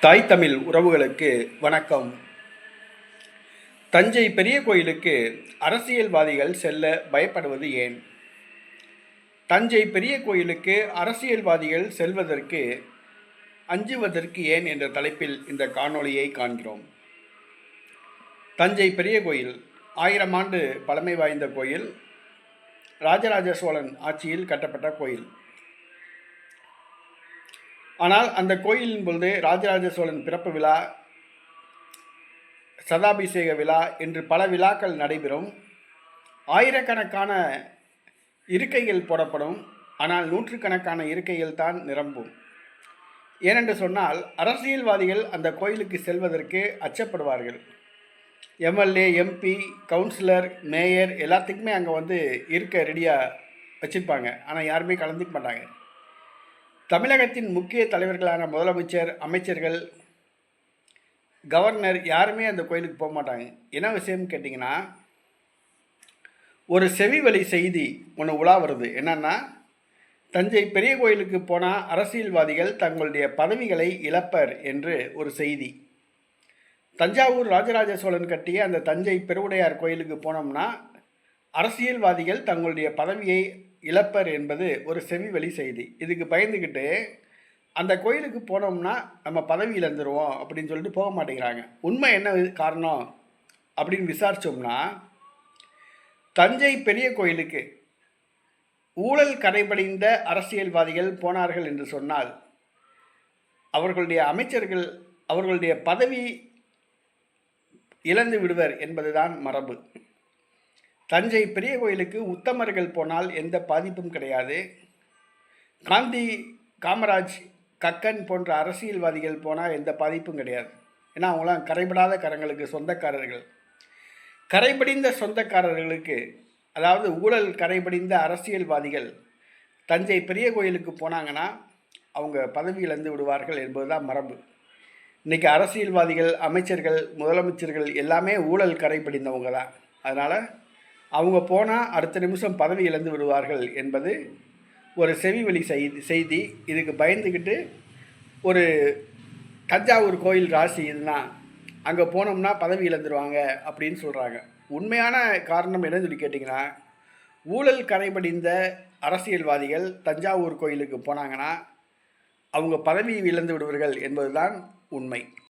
தாய் தமிழ் உறவுகளுக்கு வணக்கம். தஞ்சை பெரிய கோயிலுக்கு அரசியல்வாதிகள் செல்ல பயப்படுவது ஏன்? தஞ்சை பெரிய கோயிலுக்கு அரசியல்வாதிகள் செல்வதற்கு அஞ்சுவதற்கு ஏன் என்ற தலைப்பில் இந்த காணொளியை காண்கிறோம். தஞ்சை பெரிய கோயில் ஆயிரம் ஆண்டு பழமை வாய்ந்த கோயில் ராஜராஜ சோழன் ஆட்சியில் கட்டப்பட்ட கோயில். ஆனால் அந்த கோயிலின் பொழுது ராஜராஜ சோழன் பிறப்பு விழா சதாபிஷேக விழா என்று பல விழாக்கள் நடைபெறும். ஆயிரக்கணக்கான இருக்கைகள் போடப்படும் ஆனால் நூற்றுக்கணக்கான இருக்கைகள் தான் நிரம்பும். ஏனென்று சொன்னால் அரசியல்வாதிகள் அந்த கோயிலுக்கு செல்வதற்கு அச்சப்படுவார்கள். எம்எல்ஏ எம்பி கவுன்சிலர் மேயர் எல்லாத்துக்குமே அங்கே வந்து இருக்க ரெடியாக வச்சுருப்பாங்க. ஆனால் யாருமே கலந்துக்க மாட்டாங்க. தமிழகத்தின் முக்கிய தலைவர்களான முதலமைச்சர் அமைச்சர்கள் கவர்னர் யாருமே அந்த கோயிலுக்கு போக மாட்டாங்க. என்ன விஷயம்னு கேட்டிங்கன்னா ஒரு செவி வழி செய்தி ஒன்று உலா வருது. என்னன்னா தஞ்சை பெரிய கோயிலுக்கு போனால் அரசியல்வாதிகள் தங்களுடைய பதவிகளை இழப்பர் என்று ஒரு செய்தி. தஞ்சாவூர் ராஜராஜ சோழன் கட்டிய அந்த தஞ்சை பெருவுடையார் கோயிலுக்கு போனோம்னா அரசியல்வாதிகள் தங்களுடைய பதவியை இழப்பர் என்பது ஒரு செவி வழி செய்தி. இதுக்கு பயந்துக்கிட்டு அந்த கோயிலுக்கு போனோம்னா நம்ம பதவி இழந்துருவோம் அப்படின்னு சொல்லிட்டு போக மாட்டேங்கிறாங்க. உண்மை என்ன காரணம் அப்படின்னு விசாரித்தோம்னா தஞ்சை பெரிய கோயிலுக்கு ஊழல் கடைபடிந்த அரசியல்வாதிகள் போனார்கள் என்று சொன்னால் அவர்களுடைய அமைச்சர்கள் அவர்களுடைய பதவி இழந்து விடுவர் என்பதுதான் மரபு. தஞ்சை பெரிய கோயிலுக்கு உத்தமர்கள் போனால் எந்த பாதிப்பும் கிடையாது. காந்தி காமராஜ் கக்கன் போன்ற அரசியல்வாதிகள் போனால் எந்த பாதிப்பும் கிடையாது. ஏன்னா அவங்களாம் கரைபடாத கரங்களுக்கு சொந்தக்காரர்கள். கரைபடிந்த சொந்தக்காரர்களுக்கு அதாவது ஊழல் கரைபடிந்த அரசியல்வாதிகள் தஞ்சை பெரிய கோயிலுக்கு போனாங்கன்னா அவங்க பதவி இழந்து விடுவார்கள் என்பதுதான் மரபு. இன்றைக்கி அரசியல்வாதிகள் அமைச்சர்கள் முதலமைச்சர்கள் எல்லாமே ஊழல் கரைபடிந்தவங்க தான். அதனால் அவங்க போனால் அடுத்த நிமிஷம் பதவி இழந்து விடுவார்கள் என்பது ஒரு செவிவெளி செய்தி செய்தி. இதுக்கு பயந்துக்கிட்டு ஒரு தஞ்சாவூர் கோயில் ராசி இதுனா அங்கே போனோம்னா பதவி இழந்துருவாங்க அப்படின்னு சொல்கிறாங்க உண்மையான காரணம் என்ன சொல்லி கேட்டிங்கன்னா ஊழல் கரைபடிந்த அரசியல்வாதிகள் தஞ்சாவூர் கோயிலுக்கு போனாங்கன்னா அவங்க பதவி இழந்து விடுவார்கள் என்பதுதான் உண்மை.